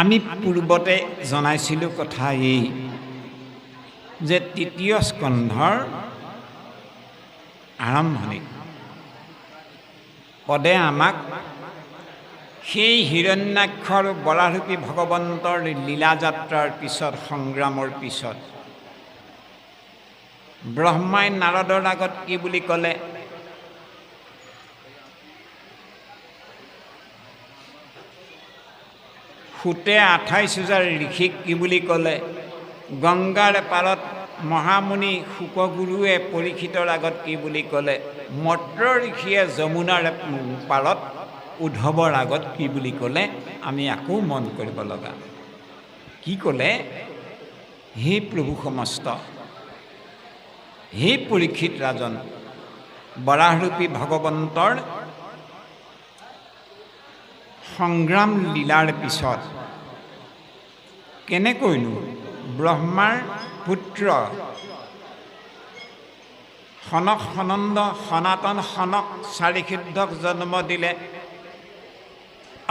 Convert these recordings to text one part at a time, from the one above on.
আমি পূৰ্বতে জনাইছিলোঁ কথা এই যে তৃতীয় স্কন্ধৰ আৰম্ভণিত পদে আমাক সেই হিৰণ্যাক্ষ আৰু বৰাৰূপী ভগৱন্তৰ লীলাযাত্ৰাৰ পিছত সংগ্ৰামৰ পিছত ব্ৰহ্মাই নাৰদৰ আগত কি বুলি ক'লে? সূতে আঠাইছ হাজাৰ ঋষিক কি বুলি ক'লে? গংগাৰ পাৰত মহামুনি শুকগুৰুৱে পৰীক্ষিতৰ আগত কি বুলি ক'লে? মত্ৰ ঋষিয়ে যমুনাৰ পাৰত উদ্ধৱৰ আগত কি বুলি ক'লে? আমি আকৌ মন কৰিব লগা। কি ক'লে? হে প্ৰভু সমস্ত হে পৰীক্ষিত ৰাজন বৰাহৰূপী ভগৱন্তৰ সংগ্ৰাম লীলাৰ পিছত। কেনেকৈনো ব্ৰহ্মাৰ পুত্ৰ? সনক সনন্দ সনাতন সনক চাৰিসিদ্ধক জন্ম দিলে।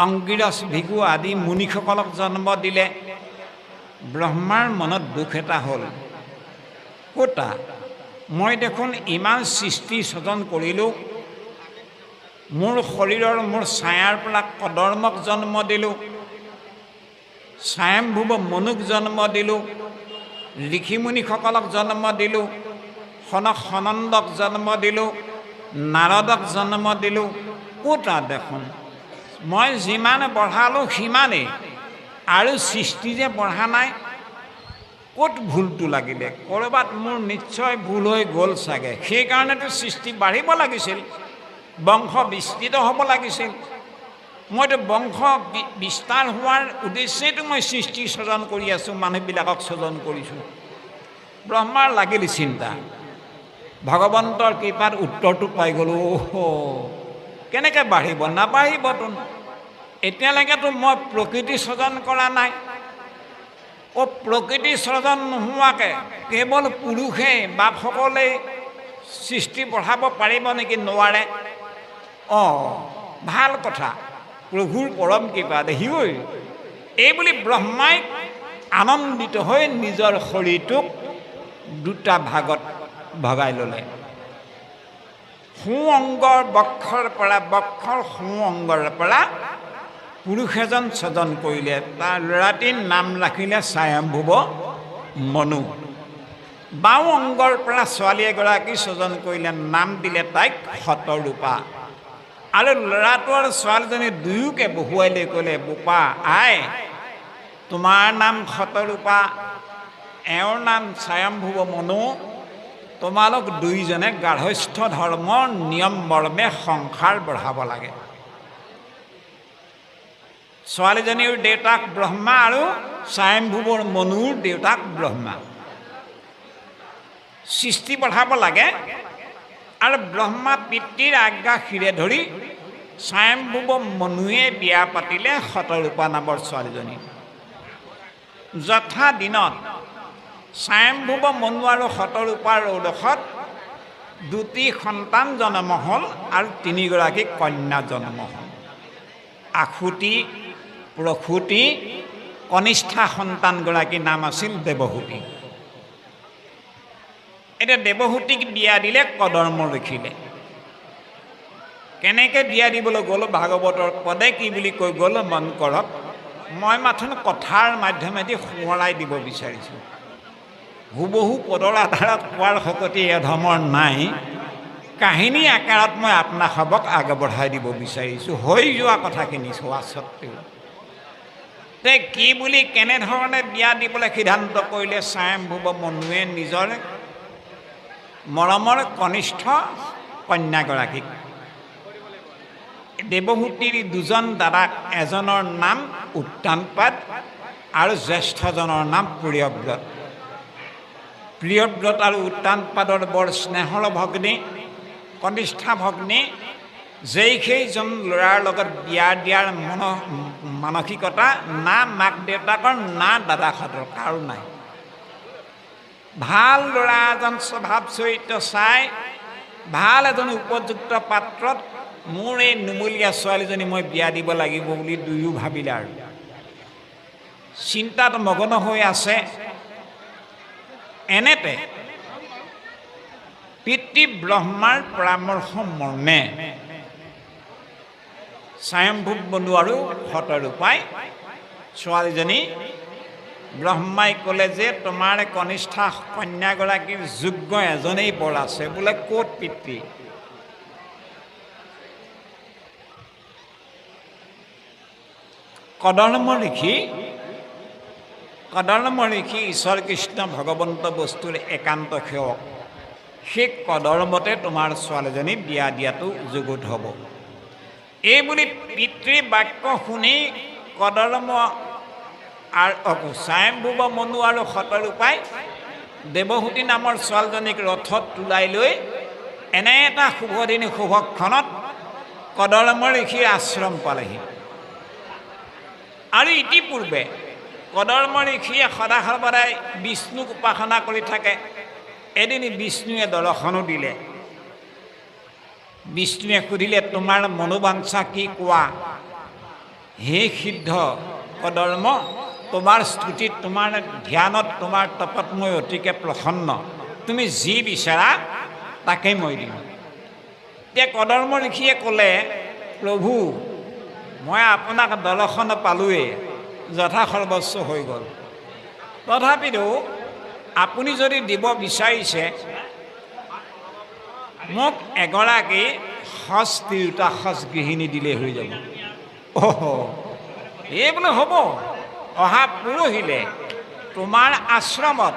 অংগিৰস ভিগু আদি মুনিসকলক জন্ম দিলে। ব্ৰহ্মাৰ মনত দুখ এটা হ'ল। ক'তা মই দেখোন ইমান সৃষ্টি স্বজন কৰিলোঁ মোৰ শৰীৰৰ মোৰ ছায়াৰ পৰা কদৰ্মক জন্ম দিলোঁ। স্বয়ম্ভুৱ মনুক জন্ম দিলোঁ। ঋষিমুনিসকলক জন্ম দিলোঁ। সনক সনন্দক জন্ম দিলোঁ। নাৰদক জন্ম দিলোঁ। ক'তা দেখোন? মই যিমান বঢ়ালোঁ সিমানেই। আৰু সৃষ্টি যে বঢ়া নাই ক'ত ভুলটো লাগিলে? ক'ৰবাত মোৰ নিশ্চয় ভুল হৈ গ'ল চাগে। সেইকাৰণেতো সৃষ্টি বাঢ়িব লাগিছিল। বংশ বিস্তৃত হ'ব লাগিছিল। মইতো বংশ বিস্তাৰ হোৱাৰ উদ্দেশ্যেইতো মই সৃষ্টি স্বজন কৰি আছোঁ মানুহবিলাকক স্বজন কৰিছোঁ। ব্ৰহ্মাৰ লাগিল চিন্তা। ভগৱন্তৰ কৃপাত উত্তৰটো পাই গ'লোঁ অহ' কেনেকৈ বাঢ়িব নাবাঢ়িবতো এতিয়ালৈকেতো মই প্ৰকৃতি স্বজন কৰা নাই। অ' প্ৰকৃতি স্বজন নোহোৱাকৈ কেৱল পুৰুষে বাপসকলেই সৃষ্টি বঢ়াব পাৰিব নেকি নোৱাৰে। অঁ ভাল কথা। প্ৰভুৰ পৰম কৃপা দেখিবই এইবুলি ব্ৰহ্মাই আনন্দিত হৈ নিজৰ শৰীৰটোক দুটা ভাগত ভগাই ল'লে। সোঁ অংগৰ বক্ষৰ পৰা বক্ষৰ সোঁ অংগৰ পৰা পুৰুষ এজন স্বজন কৰিলে। তাৰ ল'ৰাটিৰ নাম ৰাখিলে স্বয়ম্ভুৱ মনু। বাওঁ অংগৰ পৰা ছোৱালী এগৰাকী স্বজন কৰিলে। নাম দিলে তাইক শতৰূপা। আৰু ল'ৰাটো আৰু ছোৱালীজনী দুয়োকে বহুৱাই লৈ ক'লে বোপা আই তোমাৰ নাম শতৰূপা এওঁৰ নাম স্বয়ম্ভুৱ মনু তোমালোক দুইজনে গাৰ্হস্থ ধৰ্মৰ নিয়ম মৰ্মে সংসাৰ বঢ়াব লাগে। ছোৱালীজনীৰ দেউতাক ব্ৰহ্মা আৰু স্বয়ম্ভুৱৰ মনুৰ দেউতাক ব্ৰহ্মা। সৃষ্টি বঢ়াব লাগে আৰু ব্ৰহ্মা পিতৃৰ আজ্ঞা শিৰে ধৰি স্বয়ম্ভুৱ মনুৱে বিয়া পাতিলে শতৰূপা নামৰ ছোৱালীজনী। যথা দিনত স্বয়ম্ভুৱ মনু আৰু শতৰূপাৰ ঔদসত দুটি সন্তান জন্ম হ'ল আৰু তিনিগৰাকী কন্যা জন্ম হ'ল। আশুতি প্ৰসূতি কনিষ্ঠা সন্তানগৰাকীৰ নাম আছিল দেৱহূতি এতিয়া দেৱহূতিক বিয়া দিলে কদৰ্ম লিখিলে। কেনেকৈ বিয়া দিবলৈ গ'ল ভাগৱতৰ পদে কি বুলি কৈ গ'ল মন কৰক। মই মাথোন কথাৰ মাধ্যমেদি সোঁৱৰাই দিব বিচাৰিছোঁ। হুবহু পদৰ আধাৰত কোৱাৰ শকতি এধমৰ নাই। কাহিনী আকাৰত মই আপোনাসৱক আগবঢ়াই দিব বিচাৰিছোঁ। হৈ যোৱা কথাখিনি চোৱা স্বত্তেও তে কি বুলি কেনেধৰণে বিয়া দিবলৈ সিদ্ধান্ত কৰিলে স্বয়ম্ভুৱ মনুৱে নিজৰ মৰমৰ কনিষ্ঠ কন্যাগৰাকীক দেৱহূতিৰ দুজন দাদাক এজনৰ নাম উত্তানপাত আৰু জ্যেষ্ঠজনৰ নাম প্ৰিয়ব্ৰত। প্ৰিয়ব্ৰত আৰু উত্তানপাদৰ বৰ স্নেহৰ ভগ্নী কনিষ্ঠা ভগ্নী যেই সেইজন ল'ৰাৰ লগত বিয়া দিয়াৰ মন মানসিকতা না মাক দেউতাকৰ না দাদাহঁতৰ কাৰো নাই। ভাল ল'ৰা এজন স্বভাৱ চৰিত্ৰ চাই ভাল এজন উপযুক্ত পাত্ৰত মোৰ এই নুমলীয়া ছোৱালীজনী মই বিয়া দিব লাগিব বুলি দুয়ো ভাবিলে আৰু। চিন্তাত মগ্ন হৈ আছে। এনেতে পিতৃ ব্ৰহ্মাৰ পৰামৰ্শ মৰ্মে স্বয়ম্ভূ বন্ধু আৰু শতৰূপাই ছোৱালীজনী ব্ৰহ্মাই ক'লে যে তোমাৰ কনিষ্ঠা কন্যাগৰাকীৰ যোগ্য এজনেই বৰ আছে। বোলে ক'ত পিতৃ? কদৰ্ম ঋষি কদৰ্ম ঋষি ঈশ্বৰ কৃষ্ণ ভগৱন্ত বস্তুৰ একান্ত সেৱক। সেই কদৰ্মতে তোমাৰ ছোৱালীজনী বিয়া দিয়াটো যুগুত হ'ব। এই বুলি পিতৃ বাক্য শুনি কদৰ্ম আৰু স্বয়ম্ভুৱ মনু আৰু শতৰূপাই দেৱহূতি নামৰ ছোৱালীজনীক ৰথত তোলাই লৈ এনে এটা শুভদিনী শুভক্ষণত কদৰ্ম ঋষিৰ আশ্ৰম পালেহি। আৰু ইতিপূৰ্বে কদৰ্ম ঋষিয়ে সদা সৰ্বদাই বিষ্ণুক উপাসনা কৰি থাকে। এদিন বিষ্ণুৱে দৰ্শনো দিলে। বিষ্ণুৱে সুধিলে, তোমাৰ মনোবাঞ্ছা কি কোৱা? হে সিদ্ধ কদৰ্ম তোমাৰ স্তুতিত তোমাৰ ধ্যানত, তোমাৰ তপত মই অতিকে প্ৰসন্ন। তুমি যি বিচাৰা তাকেই মই দিম। এতিয়া কদৰ্ম ঋষিয়ে ক'লে, প্ৰভু, মই আপোনাক দৰ্শন পালোৱেই যথা সৰ্বস্ব হৈ গ'ল। তথাপিতো আপুনি যদি দিব বিচাৰিছে, মোক এগৰাকী সজ তিৰোতা সজ গৃহিণী দিলে হৈ যাব। অহ, এই বোলে হ'ব। অহা পৰহিলে তোমাৰ আশ্ৰমত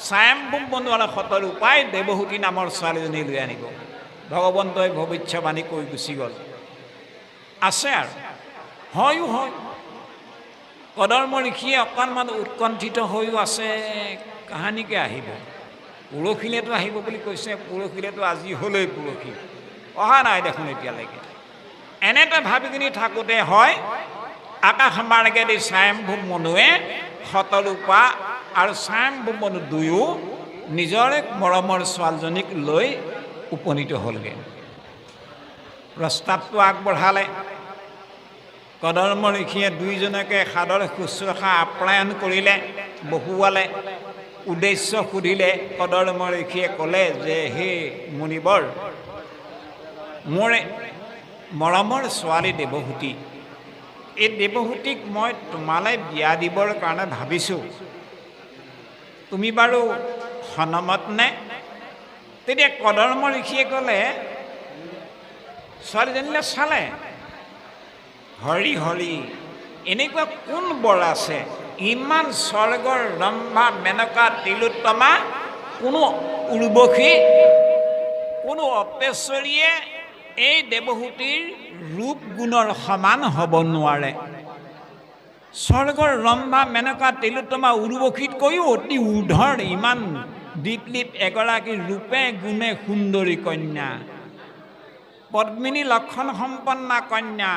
স্বয়ম্ভূ বন্ধুৱালা সতৰ উপায় দেৱহূতি নামৰ ছোৱালীজনী লৈ আনিব। ভগৱন্তই ভৱিষ্যবাণী কৈ গুচি গ'ল। আছে আৰু। হয়ো হয়। কদৰ্ম ঋষিয়ে অকণমান উৎকণ্ঠিত হৈও আছে কাহানিকে আহিব। পৰহিলেতো আহিব বুলি কৈছে পৰহিলেতো আজি হ'লেই পৰহি। অহা নাই দেখোন এতিয়ালৈকে। এনেতে ভাবি কিনি থাকোঁতে হয় আকাশ মাৰ্গেদি স্বয়ম্ভূ মনুৱে শতৰূপা আৰু স্বয়ম্ভূ মনু দুয়ো নিজৰে মৰমৰ ছোৱালীজনীক লৈ উপনীত হ'লগৈ। প্ৰস্তাৱটো আগবঢ়ালে। কদৰ্ম ঋষিয়ে দুইজনকে সাদৰ শুশ্ৰূষা আপ্যায়ন কৰিলে বহুৱালে উদ্দেশ্য সুধিলে। কদৰ্ম ঋষিয়ে ক'লে যে হে মুনিবৰ মোৰ মৰমৰ ছোৱালী দেৱহূতি এই দেৱহূতিক মই তোমালৈ বিয়া দিবৰ কাৰণে ভাবিছোঁ। তুমি বাৰু সন্মত নে? তেতিয়া কদৰ্ম ঋষিয়ে ক'লে ছোৱালীজনীলৈ চালে। হৰি হৰি এনেকুৱা কোন বৰ আছে? ইমান স্বৰ্গৰ ৰম্ভা মেনকা তিলোত্তমা কোনো উৰ্বশী কোনো অপেশ্বৰীয়ে এই দেৱহূতিৰ ৰূপ গুণৰ সমান হ'ব নোৱাৰে। স্বৰ্গৰ ৰম্ভা মেনকা তিলোত্তমা উৰ্বশীতকৈও অতি উৰ্ধৰ ইমান দীপলীপ এগৰাকী ৰূপে গুণে সুন্দৰী কন্যা। পদ্মিনী লক্ষণ সম্পন্না কন্যা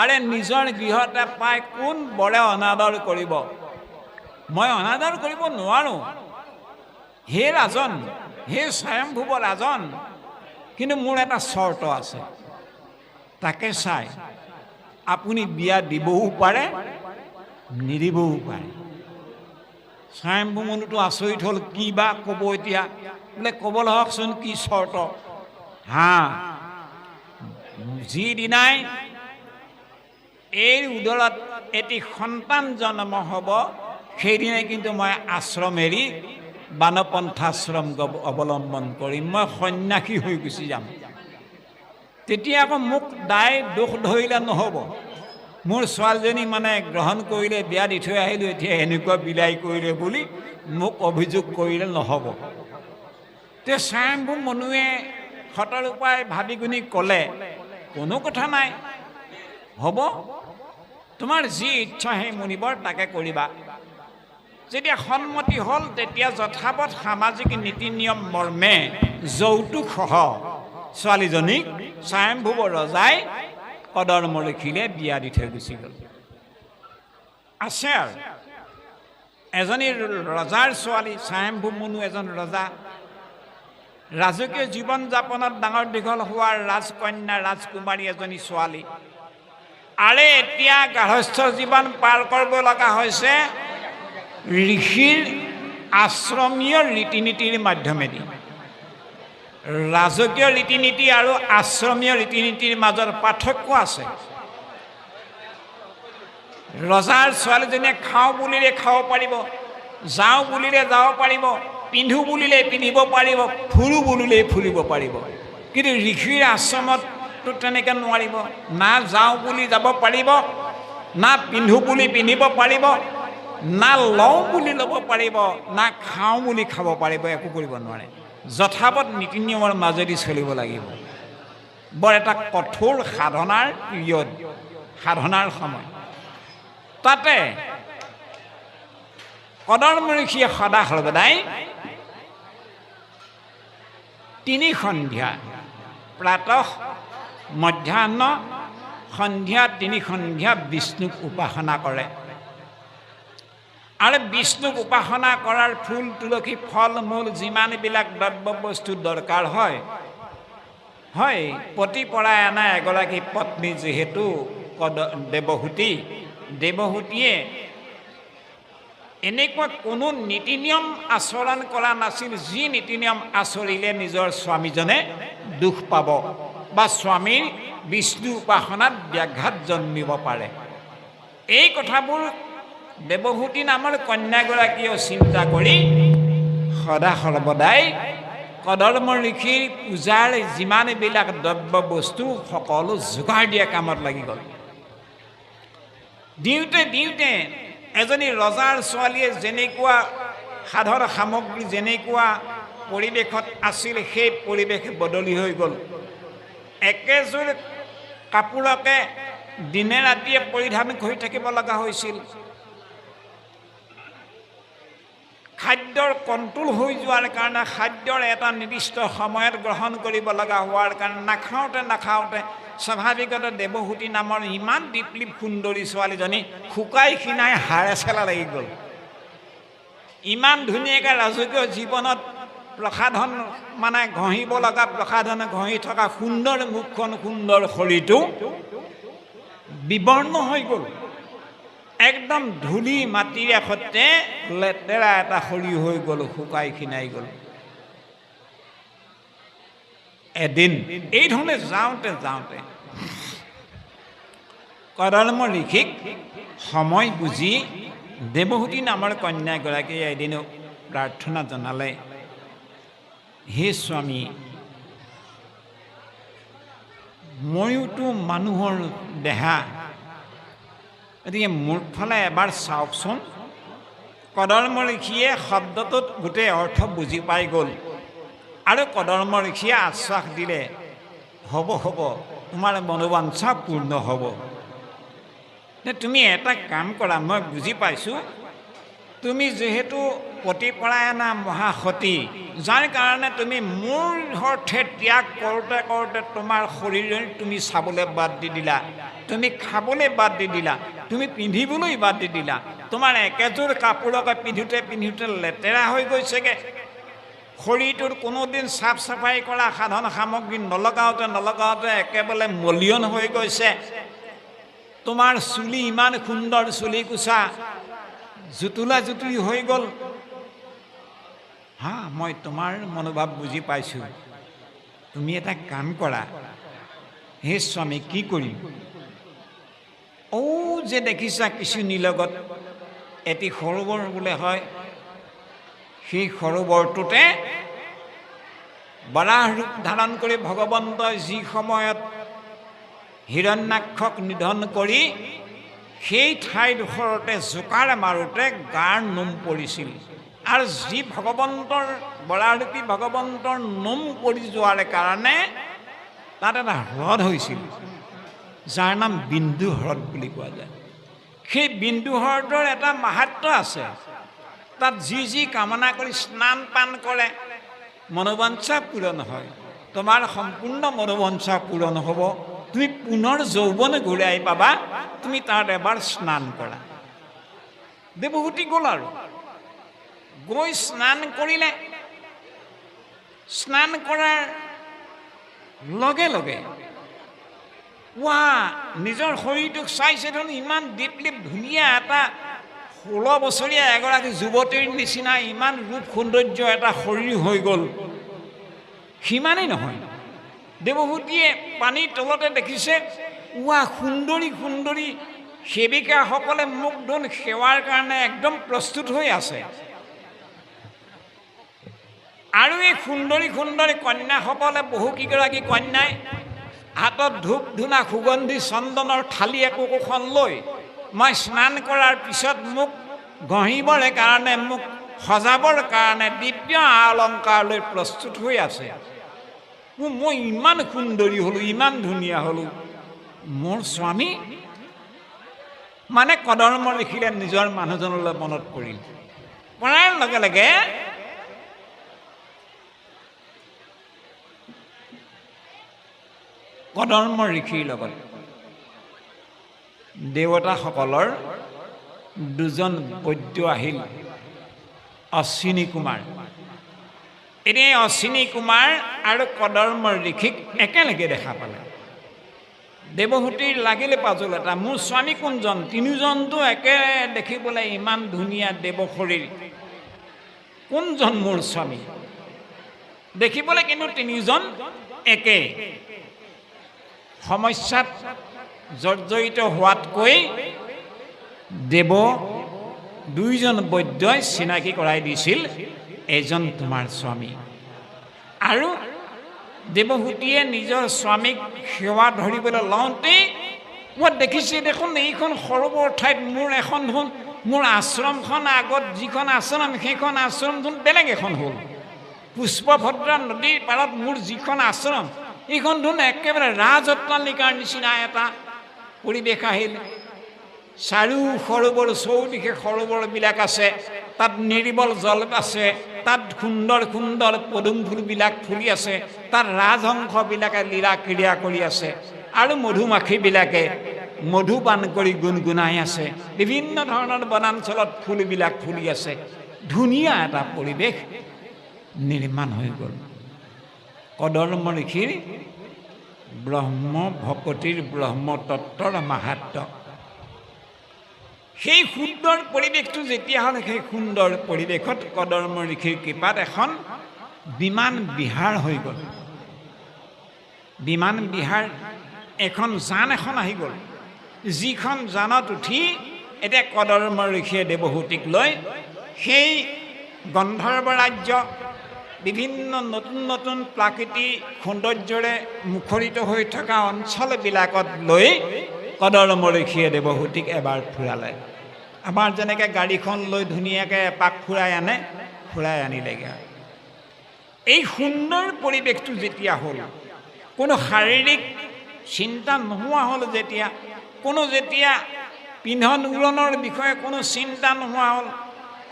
আৰে নিজৰ গৃহতে পাই কোন বৰে অনাদৰ কৰিব? মই অনাদৰ কৰিব নোৱাৰোঁ। হে ৰাজন হে স্বয়ম্ভুৱ ৰাজন কিন্তু মোৰ এটা চৰ্ত আছে। তাকে চাই, আপুনি বিয়া দিবও পাৰে, নিদিবও পাৰে। স্বয়ম্ভু আচৰিত হ'ল, কি বা ক'ব এতিয়া? বোলে, ক'বলৈ হওকচোন, কি চৰ্ত? হা যিদিনাই এই উদৰত এটি সন্তান জন্ম হ'ব, সেইদিনাই কিন্তু মই আশ্ৰম এৰি বানপন্থাশ্ৰম অৱলম্বন কৰিম মই সন্যাসী হৈ গুচি যাম। তেতিয়া আকৌ মোক দায় দোষ ধৰিলে নহ'ব। মোৰ ছোৱালীজনী মানে গ্ৰহণ কৰিলে বিয়া দি থৈ আহিলোঁ এতিয়া এনেকুৱা বিলাই কৰিলে বুলি মোক অভিযোগ কৰিলে নহ'ব। তে স্বয়ম্ভু মনুৱে সতৰ উপায় ভাবি গুণি ক'লে কোনো কথা নাই। হ'ব তোমাৰ যি ইচ্ছা সেই মুনিবৰ তাকে কৰিবা। যেতিয়া সন্মতি হ'ল, তেতিয়া যথাৱত সামাজিক নীতি নিয়ম মৰ্মে যৌতুকসহ ছোৱালীজনীক স্বয়ম্ভুৱ ৰজাই কদৰ্ম লিখিলে বিয়া দি থৈ গুচি গ'ল। আছে আৰু। এজনী ৰজাৰ ছোৱালী, স্বয়ম্ভু মুনু এজন ৰজা। ৰাজকীয় জীৱন যাপনত ডাঙৰ দীঘল হোৱাৰ ৰাজকন্যা, ৰাজকুমাৰী এজনী ছোৱালী। আৰু, এতিয়া গাৰ্হস্থ জীৱন পাৰ কৰিব লগা হৈছে। ঋষিৰ আশ্ৰমীয় ৰীতি নীতিৰ মাধ্যমেদি। ৰাজকীয় ৰীতি নীতি আৰু আশ্ৰমীয় ৰীতি নীতিৰ মাজত পাৰ্থক্য আছে। ৰজাৰ ছোৱালীজনীয়ে খাওঁ বুলিলে খাব পাৰিব, যাওঁ বুলিলে যাব পাৰিব, পিন্ধো বুলিলে পিন্ধিব পাৰিব, ফুৰো বুলিলে ফুৰিব পাৰিব। কিন্তু ঋষিৰ আশ্ৰমততো তেনেকৈ নোৱাৰিব। না যাওঁ বুলি যাব পাৰিব, না পিন্ধো বুলি পিন্ধিব পাৰিব না লওঁ বুলি ল'ব পাৰিব না খাওঁ বুলি খাব পাৰিব একো কৰিব নোৱাৰে। যথাৱত নীতি নিয়মৰ মাজেদি চলিব লাগিব। বৰ এটা কঠোৰ সাধনাৰ পিৰিয়ড সাধনাৰ সময়। তাতে কদৰ্ম ঋষিয়ে সদা সৰ্বদাই তিনি সন্ধ্যা প্ৰাতঃ মধ্যাহ্ন সন্ধ্যা তিনি সন্ধ্যা বিষ্ণুক উপাসনা কৰে। আৰু বিষ্ণুক উপাসনা কৰাৰ ফুল তুলসী ফল মূল যিমানবিলাক দ্ৰব্য বস্তু দৰকাৰ হয় হয় পতিপৰায়ণা এগৰাকী পত্নী যিহেতু কদ দেৱহূতি। দেৱহূতিয়ে এনেকুৱা কোনো নীতি নিয়ম আচৰণ কৰা নাছিল যি নীতি নিয়ম আচৰিলে নিজৰ স্বামীজনে দুখ পাব বা স্বামীৰ বিষ্ণু উপাসনাত ব্যাঘাত জন্মিব পাৰে। এই কথাবোৰ দেৱহূতি নামৰ কন্যাগৰাকীয়েও চিন্তা কৰি সদা সৰ্বদাই কদৰ্ম ঋষিৰ পূজাৰ যিমানবিলাক দ্ৰব্য বস্তু সকলো যোগাৰ দিয়া কামত লাগি গ'ল। দিওঁতে দিওঁতে এজনী ৰজাৰ ছোৱালীয়ে যেনেকুৱা সাধৰ সামগ্ৰী যেনেকুৱা পৰিৱেশত আছিল সেই পৰিৱেশ বদলি হৈ গ'ল। একেযোৰ কাপোৰকে দিনে ৰাতিয়ে পৰিধান কৰি থাকিব লগা হৈছিল। খাদ্যৰ কণ্ট্ৰল হৈ যোৱাৰ কাৰণে খাদ্যৰ এটা নিৰ্দিষ্ট সময়ত গ্ৰহণ কৰিব লগা হোৱাৰ কাৰণে নাখাওঁতে নাখাওঁতে স্বাভাৱিকতে দেৱহূতি নামৰ ইমান দীপলিপ সুন্দৰী ছোৱালীজনী শুকাই খিনাই হাড়ে চেলা লাগি গ'ল। ইমান ধুনীয়াকৈ ৰাজকীয় জীৱনত প্ৰসাধন মানে ঘঁহিব লগা প্ৰসাধন ঘঁহি থকা সুন্দৰ মুখখন সুন্দৰ শৰীৰটো বিবৰ্ণ হৈ গ'ল। একদম ধূলি মাটিৰে সৈতে লেতেৰা এটা শৰীৰ হৈ গ'ল শুকাই খিনাই গ'ল। এদিন এইধৰণে যাওঁতে যাওঁতে কদৰ্ম ঋষিক সময় বুজি দেৱহূতি নামৰ কন্যাগৰাকীয়ে এদিন প্ৰাৰ্থনা জনালে হে স্বামী ময়োতো মানুহৰ দেহা গতিকে মোৰ ফালে এবাৰ চাওকচোন। কদৰ্ম ঋষিয়ে শব্দটোত গোটেই অৰ্থ বুজি পাই গ'ল। আৰু কদৰ্ম ঋষিয়ে আশ্বাস দিলে হ'ব হ'ব তোমাৰ মনোবাঞ্ছা পূৰ্ণ হ'ব। তুমি এটা কাম কৰা মই বুজি পাইছোঁ তুমি যিহেতু প্ৰতিপৰায়ণা মহাসতী, যাৰ কাৰণে তুমি মোৰ অৰ্থে ত্যাগ কৰোঁতে কৰোঁতে তোমাৰ শৰীৰ তুমি চাবলৈ বাদ দি দিলা। তুমি খাবলৈ বাদ দি দিলা। তুমি পিন্ধিবলৈ বাদ দি দিলা। তোমাৰ একেযোৰ কাপোৰকে পিন্ধোতে পিন্ধোতে লেতেৰা হৈ গৈছেগৈ। শৰীৰটোৰ কোনোদিন চাফ চাফাই কৰা সাধন সামগ্ৰী নলগাওঁতে নলগাওঁতে একেবাৰে মলিয়ন হৈ গৈছে। তোমাৰ চুলি ইমান সুন্দৰ চুলি কোচা। জুতুলা জুতুলি হৈ গ'ল। হা, মই তোমাৰ মনোভাৱ বুজি পাইছোঁ। তুমি এটা কাম কৰা। হে স্বামী, কি কৰিম? ঔ, যে দেখিছা কিছু নিলগত, এটি সৰোবৰ বোলে হয়। সেই সৰোবৰটোতে বৰাহ ৰূপ ধাৰণ কৰি ভগৱন্তই যি সময়ত হিৰণ্যাক্ষক নিধন কৰি সেই ঠাইডোখৰতে জোকাৰ মাৰোঁতে গাৰ নোম পৰিছিল। আৰু যি ভগৱন্তৰ বৰাৰূপী ভগৱন্তৰ নোম পৰি যোৱাৰ কাৰণে তাত এটা হ্ৰদ হৈছিল যাৰ নাম বিন্দু হ্ৰদ বুলি কোৱা যায়। সেই বিন্দু হ্ৰদৰ এটা মাহাত্য আছে। তাত যি যি কামনা কৰি স্নান পান কৰে মনোবাঞ্ছা পূৰণ হয়। তোমাৰ সম্পূৰ্ণ মনোবাঞ্ছা পূৰণ হ'ব। তুমি পুনৰ যৌৱন ঘূৰাই পাবা, তুমি তাত এবাৰ স্নান কৰা। দেৱভূতি গ'ল আৰু। গৈ স্নান কৰিলে, স্নান কৰাৰ লগে লগে ৱা নিজৰ শৰীৰটোক চাইছে দেখোন ইমান ডিপলি ধুনীয়া এটা ষোল্ল বছৰীয়া এগৰাকী যুৱতীৰ নিচিনা ইমান ৰূপ সৌন্দৰ্য এটা শৰীৰ হৈ গ'ল। সিমানেই নহয়। দেৱভূতিয়ে পানীৰ তলতে দেখিছে ৱা সুন্দৰী সুন্দৰী সেৱিকাসকলে মোক দেখোন সেৱাৰ কাৰণে একদম প্ৰস্তুত হৈ আছে। আৰু এই সুন্দৰী সুন্দৰী কন্যাসকলে বহু কেইগৰাকী কন্যাই হাতত ধূপ ধূনা সুগন্ধি চন্দনৰ থালি একোখন লৈ মই স্নান কৰাৰ পিছত মোক গঢ়িবৰ কাৰণে, মোক সজাবৰ কাৰণে দিব্য আ লৈ প্ৰস্তুত হৈ আছে। মই ইমান সুন্দৰী হ'লোঁ ইমান ধুনীয়া হ'লোঁ মোৰ স্বামী মানে কদৰ্ম লিখিলে নিজৰ মানুহজনলৈ মনত পৰিল পৰাৰ লগে লগে কদৰ্ম ঋষিৰ লগত দেৱতাসকলৰ দুজন বৈদ্য আহিল অশ্বিনী কুমাৰ। এতিয়া এই অশ্বিনী কুমাৰ আৰু কদৰ্ম ঋষিক একেলগে দেখা পালে। দেৱহূতিৰ লাগিলে পাজল এটা মোৰ স্বামী কোনজন? তিনিজনটো একে দেখিবলৈ ইমান ধুনীয়া দেৱ শৰীৰ কোনজন মোৰ স্বামী? দেখিবলৈ কিন্তু তিনিজন একে। সমস্যাত জৰ্জৰিত হোৱাতকৈ দেৱ দুইজন বৈদ্যই চিনাকি কৰাই দিছিল। এজন তোমাৰ স্বামী। আৰু দেৱহূতিয়ে নিজৰ স্বামীক সেৱা ধৰিবলৈ লওঁতেই মই দেখিছোঁ, দেখোন এইখন সৰোবৰ ঠাইত মোৰ এখন দেখোন মোৰ আশ্ৰমখন আগত যিখন আশ্ৰম সেইখন আশ্ৰম দেখোন বেলেগ এখন হ'ল। পুষ্পভদ্ৰা নদীৰ পাৰত মোৰ যিখন আশ্ৰম, এইখন দেখোন একেবাৰে ৰাজ অট্টালিকাৰ নিচিনা এটা পৰিৱেশ আহিল। চাৰিও সৰোবৰ, চৌদিশে সৰোবৰবিলাক আছে, তাত নিৰ্মল জল আছে তাত সুন্দৰ সুন্দৰ পদুম ফুলবিলাক ফুলি আছে তাত ৰাজহংসবিলাকে লীলা ক্ৰীড়া কৰি আছে আৰু মধুমাখীবিলাকে মধু পান কৰি গুণগুণাই আছে। বিভিন্ন ধৰণৰ বনাঞ্চলত ফুলবিলাক ফুলি আছে। ধুনীয়া এটা পৰিৱেশ নিৰ্মাণ হৈ গ'ল। কদৰ্ম ঋষিৰ ব্ৰহ্ম ভকতিৰ ব্ৰহ্মতত্বৰ মাহাত্ম সেই সুন্দৰ পৰিৱেশটো যেতিয়া হ'ল সেই সুন্দৰ পৰিৱেশত কদৰ্ম ঋষিৰ কৃপাত এখন বিমান বিহাৰ হৈ গ'ল। বিমান বিহাৰ এখন যান এখন আহি গ'ল। যিখন যানত উঠি এতিয়া কদৰ্ম ঋষিয়ে দেৱহূতিক লৈ সেই গন্ধৰ্ব ৰাজ্য বিভিন্ন নতুন নতুন প্ৰাকৃতিক সৌন্দৰ্যৰে মুখৰিত হৈ থকা অঞ্চলবিলাকত লৈ কদৰ্ম ঋষিয়ে দেৱহূতিক এবাৰ ফুৰালে। আমাৰ যেনেকৈ গাড়ীখন লৈ ধুনীয়াকৈ এপাক ফুৰাই আনে, ফুৰাই আনিলেগৈ। এই সুন্দৰ পৰিৱেশটো যেতিয়া হ'ল, কোনো শাৰীৰিক চিন্তা নোহোৱা হ'ল যেতিয়া, কোনো যেতিয়া পিন্ধন উৰণনৰ বিষয়ে কোনো চিন্তা নোহোৱা হ'ল,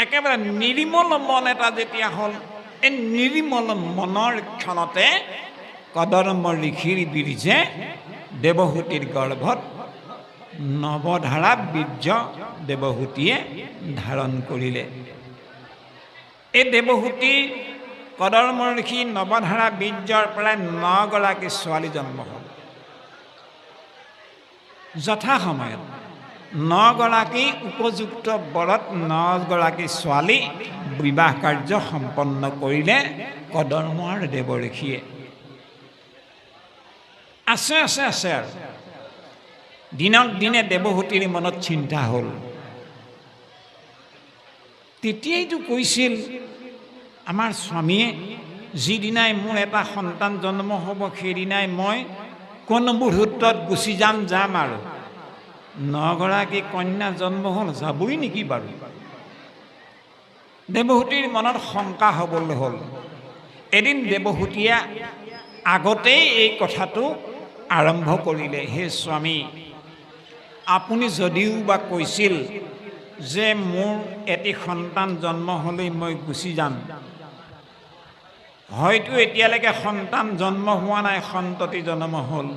একেবাৰে নিৰ্মল মন এটা যেতিয়া হ'ল, এই নিৰ্মল মনৰ ক্ষণতে কদৰ্ম ঋষিৰ বীৰ্যে দেৱহূতিৰ গৰ্ভত নৱধাৰা বীৰ্য দেৱহূতিয়ে ধাৰণ কৰিলে। এই দেৱহূতিৰ ঋষি নৱধাৰা বীৰ্যৰ পৰাই নগৰাকী ছোৱালী জন্ম হ'ল। যথা সময়ত নগৰাকী উপযুক্ত বৰত নগৰাকী ছোৱালী বিবাহ কাৰ্য সম্পন্ন কৰিলে কদৰ্ম আৰু দেৱ ঋষিয়ে আছে আছে আছে আৰু। দিনক দিনে দেৱহূতিৰ মনত চিন্তা হ'ল। তেতিয়াইতো কৈছিল, আমাৰ স্বামীয়ে যিদিনাই মোৰ এটা সন্তান জন্ম হ'ব, সেইদিনাই মই কোন মুহূৰ্তত গুচি যাম যাম আৰু। নগৰাকী কন্যা জন্ম হ'ল, যাবই নেকি বাৰু? দেৱহূতিৰ মনত শংকা হ'বলৈ হ'ল। এদিন দেৱহূতিয়ে আগতেই এই কথাটো আৰম্ভ কৰিলে, হে স্বামী আপুনি যদিও বা কৈছিল যে মোৰ এটি সন্তান জন্ম হ'লেই মই গুচি যাম হয়তো এতিয়ালৈকে সন্তান জন্ম হোৱা নাই সন্ততি জন্ম হ'ল।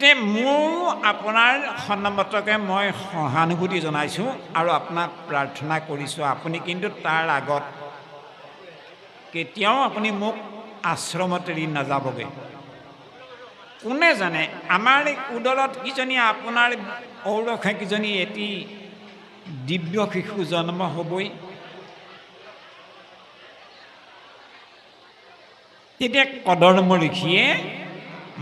তে মোৰো আপোনাৰ সন্মতকে মই সহানুভূতি জনাইছোঁ আৰু আপোনাক প্ৰাৰ্থনা কৰিছোঁ। আপুনি কিন্তু তাৰ আগত কেতিয়াও আপুনি মোক আশ্ৰমত এৰি নাযাবগৈ। কোনে জানে? আমাৰ এই উদৰত কিজনী আপোনাৰ ঔৰসে কিজনী এটি দিব্য শিশু জন্ম হ'বই। তেতিয়া কদৰ্ম ঋষিয়ে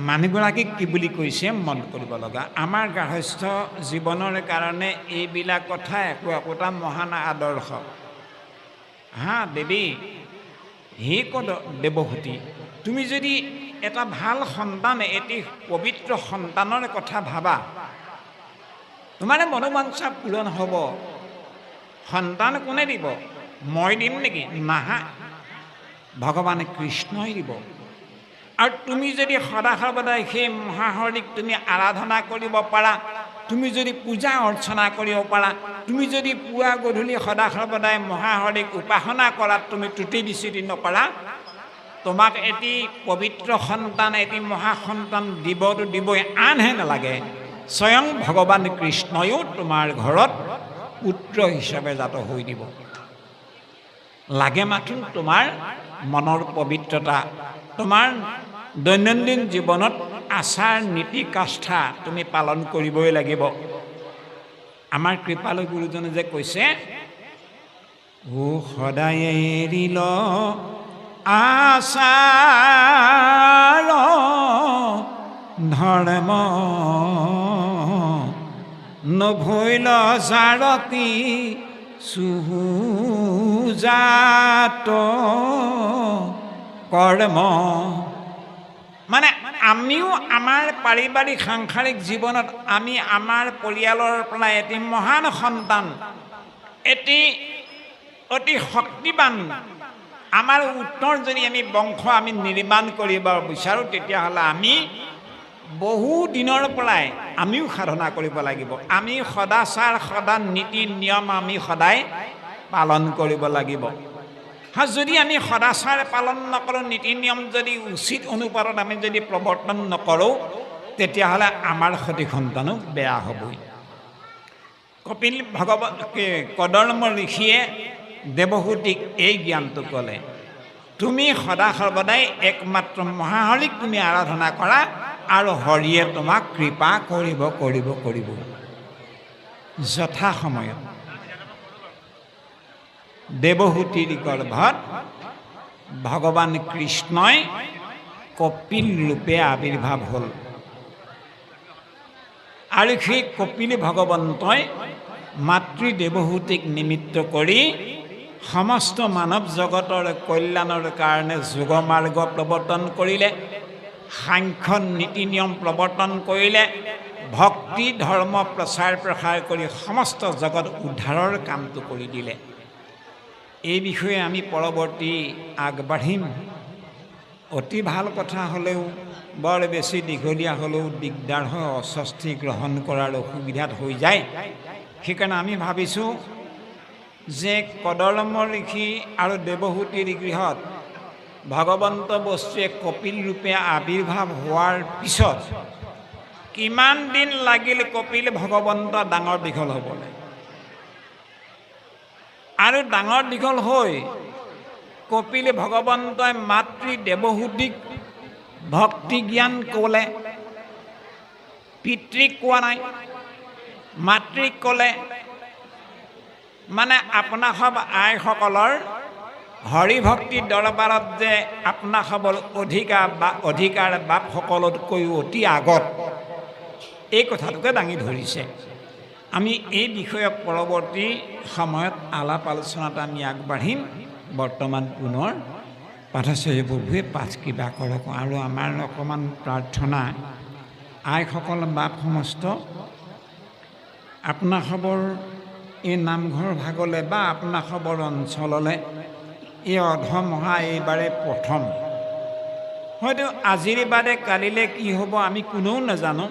মানুহগৰাকীক কি বুলি কৈছে মন কৰিব লগা? আমাৰ গাৰ্হস্থ জীৱনৰ কাৰণে এইবিলাক কথা একো একোটা মহান আদৰ্শ। হা দেৱী হে কদ দেৱভূতি তুমি যদি এটা ভাল সন্তান এটি পবিত্ৰ সন্তানৰ কথা ভাবা। তোমাৰ মনোবাঞ্ছা পূৰণ হ'ব। সন্তান কোনে দিব? মই দিম নেকি? নাহা। ভগৱানে কৃষ্ণই দিব। আৰু তুমি যদি সদা সৰ্বদাই সেই মহাহৰিক তুমি আৰাধনা কৰিব পাৰা তুমি যদি পূজা অৰ্চনা কৰিব পাৰা তুমি যদি পুৱা গধূলি সদা সৰ্বদাই মহাহৰিক উপাসনা কৰাত তুমি ত্ৰুটি বিচ্যুতি নকৰা তোমাক এটি পবিত্ৰ সন্তান এটি মহাসন্তান দিবতো দিবই আনহে নালাগে। স্বয়ং ভগৱান কৃষ্ণয়ো তোমাৰ ঘৰত পুত্ৰ হিচাপে জাত হৈ দিব। লাগে মাথো তোমাৰ মনৰ পবিত্ৰতা তোমাৰ দৈনন্দিন জীৱনত আচাৰ নীতি কাষ্ঠা তুমি পালন কৰিবই লাগিব। আমাৰ কৃপালু গুৰুজনে যে কৈছে সদায় এৰিল আচাৰ ধৰ্ম নভৈল জাৰতি সুজাত কৰ্ম। মানে আমিও আমাৰ পাৰিবাৰিক সাংসাৰিক জীৱনত আমি আমাৰ পৰিয়ালৰ পৰা এটি মহান সন্তান এটি অতি শক্তিবান আমাৰ উত্তৰ যদি আমি বংশ আমি নিৰ্মাণ কৰিব বিচাৰোঁ তেতিয়াহ'লে আমি বহু দিনৰ পৰাই আমিও সাধনা কৰিব লাগিব। আমি সদাচাৰ সদা নীতি নিয়ম আমি সদায় পালন কৰিব লাগিব। যদি আমি সদাচাৰ পালন নকৰোঁ নীতি নিয়ম যদি উচিত অনুপাতত আমি যদি প্ৰৱৰ্তন নকৰোঁ তেতিয়াহ'লে আমাৰ সতি সন্তানো বেয়া হ'বই। কপিল ভগৱ কদৰ্ম ঋষিয়ে দেৱহূতিক এই জ্ঞানটো ক'লে। তুমি সদা সৰ্বদাই একমাত্ৰ মহাহৰিক তুমি আৰাধনা কৰা আৰু হৰিয়ে তোমাক কৃপা কৰিব কৰিব কৰিব। যথা সময়ত দেৱহূতিৰ গৰ্ভত ভগৱান কৃষ্ণই কপিল ৰূপে আৱিৰ্ভাৱ হ'ল। আৰু সেই কপিল ভগৱন্তই মাতৃ দেৱহূতিক নিমিত্ত কৰি সমস্ত মানৱ জগতৰ কল্যাণৰ কাৰণে যোগমাৰ্গ প্ৰৱৰ্তন কৰিলে সাংখ্য নীতি নিয়ম প্ৰৱৰ্তন কৰিলে ভক্তি ধৰ্ম প্ৰচাৰ প্ৰসাৰ কৰি সমস্ত জগত উদ্ধাৰৰ কামটো কৰি দিলে। এই বিষয়ে আমি পৰৱৰ্তী আগবাঢ়িম। অতি ভাল কথা হ'লেও বৰ বেছি দীঘলীয়া হ'লেও দিগদাৰ হয় অস্বস্তি গ্ৰহণ কৰাৰ অসুবিধাত হৈ যায়। সেইকাৰণে আমি ভাবিছোঁ যে কদৰ্ম ঋষি আৰু দেৱহূতিৰ গৃহত ভগৱন্ত বস্তুৱে কপিল ৰূপে আৱিৰ্ভাৱ হোৱাৰ পিছত কিমান দিন লাগিল কপিল ভগৱন্ত ডাঙৰ দীঘল হ'বলৈ? আৰু ডাঙৰ দীঘল হৈ কপিল ভগৱন্তই মাতৃ দেৱহূতিক ভক্তি জ্ঞান ক'লে পিতৃক কোৱা নাই মাতৃক ক'লে মানে আপোনা সব আইসকলৰ হৰিভক্তি দৰবাৰত যে আপোনা সবৰ অধিকাৰ বা অধিকাৰ বাপসকলতকৈও অতি আগত এই কথাটোকে দাঙি ধৰিছে। আমি এই বিষয়ক পৰৱৰ্তী সময়ত আলাপ আলোচনাত আমি আগবাঢ়িম। বৰ্তমান পুনৰ পাঠাচাৰ্য প্ৰভুৱে পাঠ কিবা কৰক আৰু আমাৰ অকণমান প্ৰাৰ্থনা। আইসকল বাপ সমস্ত আপোনাসবৰ এই নামঘৰ ভাগলৈ বা আপোনাসবৰ অঞ্চললৈ এই অধমহা এইবাৰে প্ৰথম। হয়তো আজিৰ বাদে কালিলৈ কি হ'ব আমি কোনেও নাজানো।